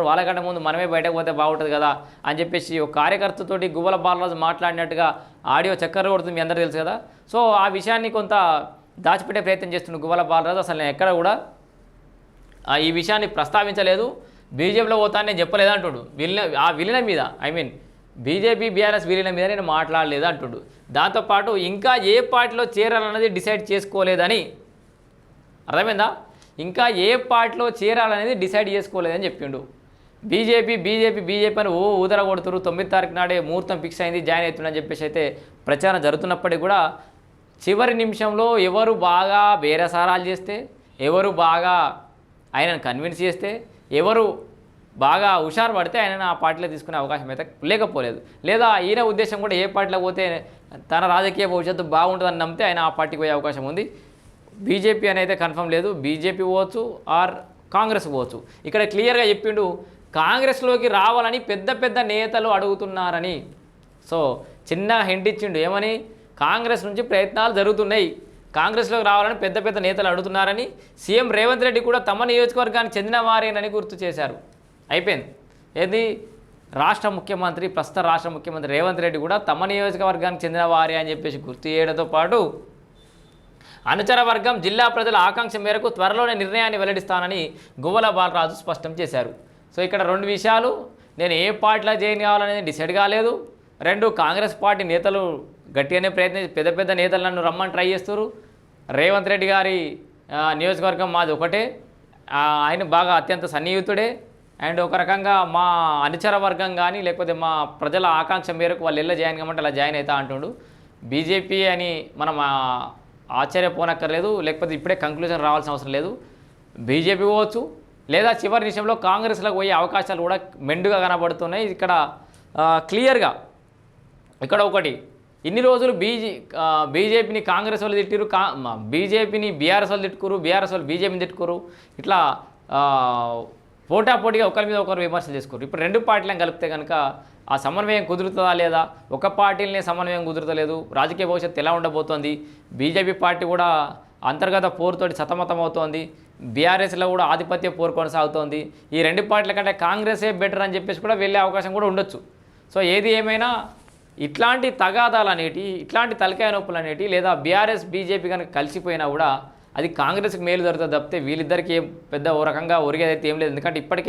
ఉంటారు వాళ్ళకంటే ముందు మనమే బయటకు పోతే బాగుంటుంది కదా అని చెప్పేసి ఒక కార్యకర్తతోటి గువ్వల బాలరాజు మాట్లాడినట్టుగా ఆడియో చక్కర కొడుతుంది మీ అందరూ తెలుసు కదా. సో ఆ విషయాన్ని కొంత దాచిపెట్టే ప్రయత్నం చేస్తుండు గువ్వల బాలరాజు. అసలు నేను ఎక్కడ కూడా ఆ ఈ విషయాన్ని ప్రస్తావించలేదు. బీజేపీలో పోతాను నేను చెప్పలేదు అంటుడు. విలీన ఆ విలీనం మీద ఐ మీన్ బీజేపీ బీఆర్ఎస్ విలీనం మీద నేను మాట్లాడలేదు అంటుడు. దాంతోపాటు ఇంకా ఏ పార్టీలో చేరాలన్నది డిసైడ్ చేసుకోలేదని అర్థమైందా? ఇంకా ఏ పార్టీలో చేరాలనేది డిసైడ్ చేసుకోలేదని చెప్పిండు. బీజేపీ బీజేపీ బీజేపీ అని ఓ ఊదర కొడుతురు తొమ్మిది తారీఖు నాడే ముహూర్తం ఫిక్స్ అయింది జాయిన్ అవుతుందని చెప్పేసి అయితే ప్రచారం జరుగుతున్నప్పటికీ కూడా చివరి నిమిషంలో ఎవరు బాగా బేరసారాలు చేస్తే ఎవరు బాగా ఆయనను కన్విన్స్ చేస్తే ఎవరు బాగా హుషారు పడితే ఆయన ఆ పార్టీలో తీసుకునే అవకాశం అయితే లేకపోలేదు. లేదా ఈయన ఉద్దేశం కూడా ఏ పార్టీలో పోతే తన రాజకీయ భవిష్యత్తు బాగుంటుందని నమ్మితే ఆయన ఆ పార్టీకి పోయే అవకాశం ఉంది. బీజేపీ అని అయితే కన్ఫర్మ్ లేదు. బీజేపీ పోవచ్చు ఆర్ కాంగ్రెస్ పోవచ్చు. ఇక్కడ క్లియర్గా చెప్పిండు కాంగ్రెస్లోకి రావాలని పెద్ద పెద్ద నేతలు అడుగుతున్నారని. సో చిన్న హింట్ ఇచ్చిండు. ఏమని? కాంగ్రెస్ నుంచి ప్రయత్నాలు జరుగుతున్నాయి. కాంగ్రెస్లోకి రావాలని పెద్ద పెద్ద నేతలు అడుగుతున్నారని. సీఎం రేవంత్ రెడ్డి కూడా తమ నియోజకవర్గానికి చెందిన వారేనని గుర్తు చేశారు. అయిపోయింది. ఏది? రాష్ట్ర ముఖ్యమంత్రి ప్రస్తుత రాష్ట్ర ముఖ్యమంత్రి రేవంత్ రెడ్డి కూడా తమ నియోజకవర్గానికి చెందిన వారే అని చెప్పేసి గుర్తు చేయడంతో పాటు అనుచర వర్గం జిల్లా ప్రజల ఆకాంక్ష మేరకు త్వరలోనే నిర్ణయాన్ని వెల్లడిస్తానని గువ్వల బాలరాజు స్పష్టం చేశారు. సో ఇక్కడ రెండు విషయాలు. నేను ఏ పార్టీలో జాయిన్ కావాలనేది డిసైడ్ కాలేదు. రెండు కాంగ్రెస్ పార్టీ నేతలు గట్టిగానే ప్రయత్నించి పెద్ద పెద్ద నేతలు నన్ను రమ్మని ట్రై చేస్తారు రేవంత్ రెడ్డి గారి నియోజకవర్గం మాది ఒకటే. ఆయన బాగా అత్యంత సన్నిహితుడే. అండ్ ఒక రకంగా మా అనుచర వర్గం కానీ లేకపోతే మా ప్రజల ఆకాంక్ష మేరకు వాళ్ళు ఎలా జాయిన్ కమ్మంటే అలా జాయిన్ అవుతా అంటుండు. బీజేపీ అని మనం ఆశ్చర్యపోనక్కర్లేదు. లేకపోతే ఇప్పుడే కంక్లూజన్ రావాల్సిన అవసరం లేదు. బీజేపీ పోవచ్చు. లేదా చివరి నిమిషంలో కాంగ్రెస్లోకి పోయే అవకాశాలు కూడా మెండుగా కనబడుతున్నాయి. ఇక్కడ క్లియర్గా ఇక్కడ ఒకటి ఇన్ని రోజులు బీజే బీజేపీని కాంగ్రెస్ వాళ్ళు తిట్టిరు కా బీజేపీని బీఆర్ఎస్ వాళ్ళు తిట్టుకురు బీఆర్ఎస్ వాళ్ళు బీజేపీని తిట్టుకురు ఇట్లా పోటాపోటీగా ఒకరి మీద ఒకరు విమర్శలు చేసుకోరు ఇప్పుడు రెండు పార్టీలను కలిపితే కనుక ఆ సమన్వయం కుదురుతుందా లేదా? ఒక పార్టీలనే సమన్వయం కుదురుతలేదు. రాజకీయ భవిష్యత్తు ఎలా ఉండబోతోంది? బీజేపీ పార్టీ కూడా అంతర్గత పోరుతోటి సతమతం అవుతోంది. బీఆర్ఎస్లో కూడా ఆధిపత్య పోరు కొనసాగుతోంది. ఈ రెండు పార్టీల కంటే కాంగ్రెసే బెటర్ అని చెప్పేసి కూడా వెళ్ళే అవకాశం కూడా ఉండొచ్చు. సో ఏది ఏమైనా ఇట్లాంటి తగాదాలు అనేటి ఇట్లాంటి తలకాయ నొప్పులు అనేటి లేదా బీఆర్ఎస్ బీజేపీ కనుక కలిసిపోయినా కూడా అది కాంగ్రెస్కి మేలు జరుగుతుంది తప్పితే వీళ్ళిద్దరికీ పెద్ద ఓ రకంగా ఒరిగేదైతే ఏం లేదు. ఎందుకంటే ఇప్పటికే